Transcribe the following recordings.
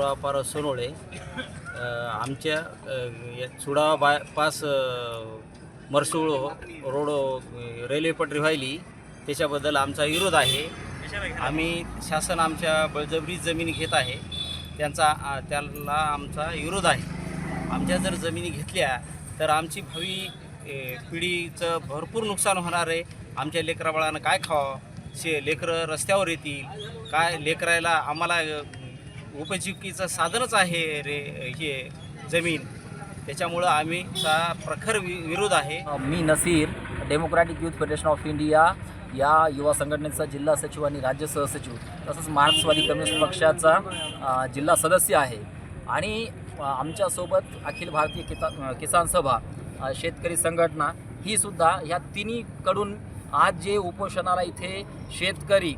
बोरापार सोनोळे आमच्या या सुडावा bypass Marsul road railway पटरी व्हायली त्याच्याबद्दल आमचा विरोध आहे. आम्ही शासन आमच्या बळजबरी जमिनी घेत आहे. त्यांचा त्याला आमचा विरोध आहे. आमच्या जर जमिनी घेतल्या तर आमची भावी पिढीचं भरपूर नुकसान होणार आहे. आमच्या लेकराबाळानं काय खावं? शे लेकरं रस्त्यावर येतील. काय लेकरायला आम्हाला उपजीविकेचं साधनच आहे रे हे जमीन. त्याच्यामुळं आम्ही चा प्रखर वि विरोध आहे. मी Nasir democratic youth federation of India या युवा संघटनेचा जिल्हा सचिव आणि राज्य सहसचिव तसंच मार्क्सवादी कम्युनिस्ट पक्षाचा जिल्हा सदस्य आहे. आणि आमच्यासोबत अखिल भारतीय किता किसान सभा शेतकरी संघटना ही सुद्धा ह्या तिन्हीकडून आज जे उपोषणाला इथे शेतकरी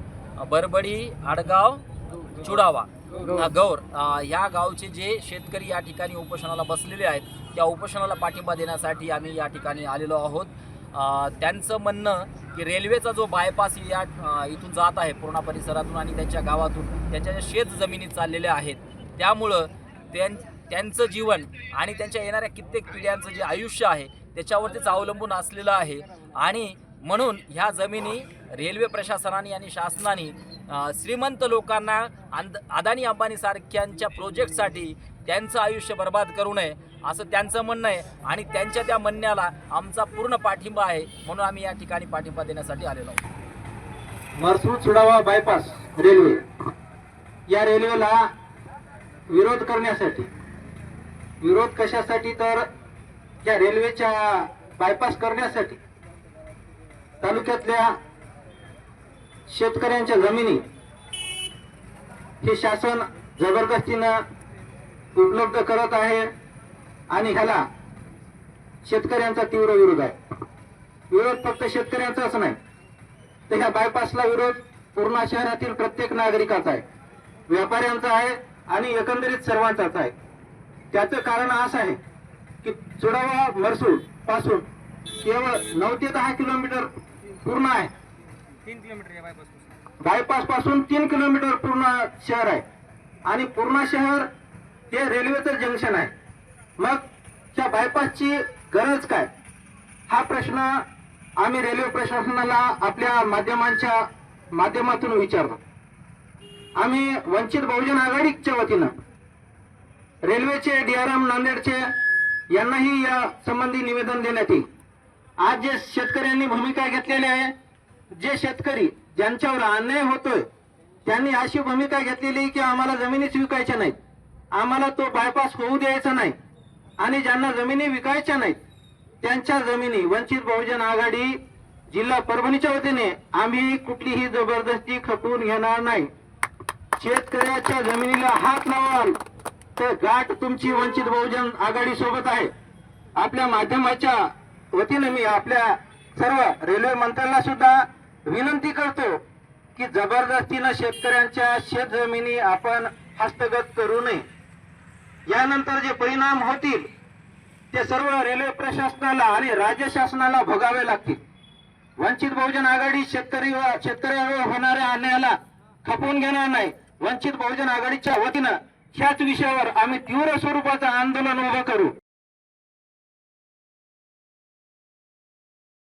बरबडी आडगाव चुडावा गौर. या गावचे जे शेतकरी या ठिकाणी उपोषणाला बसलेले आहेत त्या उपोषणाला पाठिंबा देण्यासाठी आम्ही या ठिकाणी आलेलो आहोत. त्यांचं म्हणणं की रेल्वेचा जो बायपास या इथून जात आहे पूर्णा परिसरातून आणि त्यांच्या गावातून त्यांच्या ज्या शेत जमिनी चाललेल्या आहेत त्यामुळं त्यां त्यांचं जीवन आणि त्यांच्या येणाऱ्या कित्येक पिढ्यांचं जे आयुष्य आहे त्याच्यावरतीच अवलंबून असलेलं आहे. आणि म्हणून ह्या जमिनी रेल्वे प्रशासनाने आणि शासनाने श्रीमंत लोकांना अंद अदानी अंबानीसारख्यांच्या प्रोजेक्टसाठी त्यांचं आयुष्य बर्बाद करू नये असं त्यांचं म्हणणं आहे. आणि त्यांच्या त्या म्हणण्याला आमचा पूर्ण पाठिंबा आहे म्हणून आम्ही या ठिकाणी पाठिंबा देण्यासाठी आलेलो आहोत. मरसूळ चुडावा बायपास रेल्वे या रेल्वेला विरोध करण्यासाठी. विरोध कशासाठी? तर या रेल्वेच्या बायपास करण्यासाठी. तालुक्यातल्या शेतकऱ्यांच्या जमिनी हे शासन जबरदस्तीनं उपलब्ध करत आहे आणि ह्याला शेतकऱ्यांचा तीव्र विरोध आहे. विरोध फक्त शेतकऱ्यांचाच नाही तर ह्या बायपासला विरोध पूर्णा शहरातील प्रत्येक नागरिकाचा आहे. व्यापाऱ्यांचा आहे आणि एकंदरीत सर्वांचाच आहे. त्याचं कारण असं आहे की चुडावा मरसूळपासून केवळ नऊ ते दहा किलोमीटर पूर्ण आहे. बायपासपासून तीन किलोमीटर पूर्ण शहर आहे. आणि पूर्ण शहर हे रेल्वेचं जंक्शन आहे. मग त्या बायपासची गरज काय? हा प्रश्न आम्ही रेल्वे प्रशासनाला आपल्या माध्यमांच्या माध्यमातून विचारतो. आम्ही वंचित बहुजन आघाडीच्या वतीनं रेल्वेचे डीआरएम नांदेडचे यांनाही या संबंधी निवेदन देण्यात येईल. आज जे शेतकऱ्यांनी भूमिका घेतलेली आहे जे शेतकरी ज्यांच्यावर अन्याय होतोय त्यांनी अशी भूमिका घेतलेली आहे की आम्हाला जमिनीच विकायच्या नाहीत. आम्हाला तो बायपास होऊ द्यायचा नाही. आणि ज्यांना जमिनी विकायच्या नाहीत त्यांच्या जमिनी वंचित बहुजन आघाडी जिल्हा परभणीच्या वतीने आम्ही कुठलीही जबरदस्ती खपवून घेणार नाही. शेतकऱ्याच्या जमिनीला हात लावाल तर गाठ तुमची वंचित बहुजन आघाडी सोबत आहे. आपल्या माध्यमाच्या वतीने मी आपल्या सर्व रेल्वे मंत्र्यांना सुद्धा विनंती करतो की जबरदस्तीनं शेतकऱ्यांच्या शेतजमिनी आपण हस्तगत करू नये. यानंतर जे परिणाम होतील ते सर्व रेल्वे प्रशासनाला आणि राज्य शासनाला भोगावे लागतील. वंचित बहुजन आघाडी शेतकरी शेतकऱ्यावर होणाऱ्या अन्यायाला खपवून घेणार नाही. वंचित बहुजन आघाडीच्या वतीनं ह्याच विषयावर आम्ही तीव्र स्वरूपाचं आंदोलन उभं करू.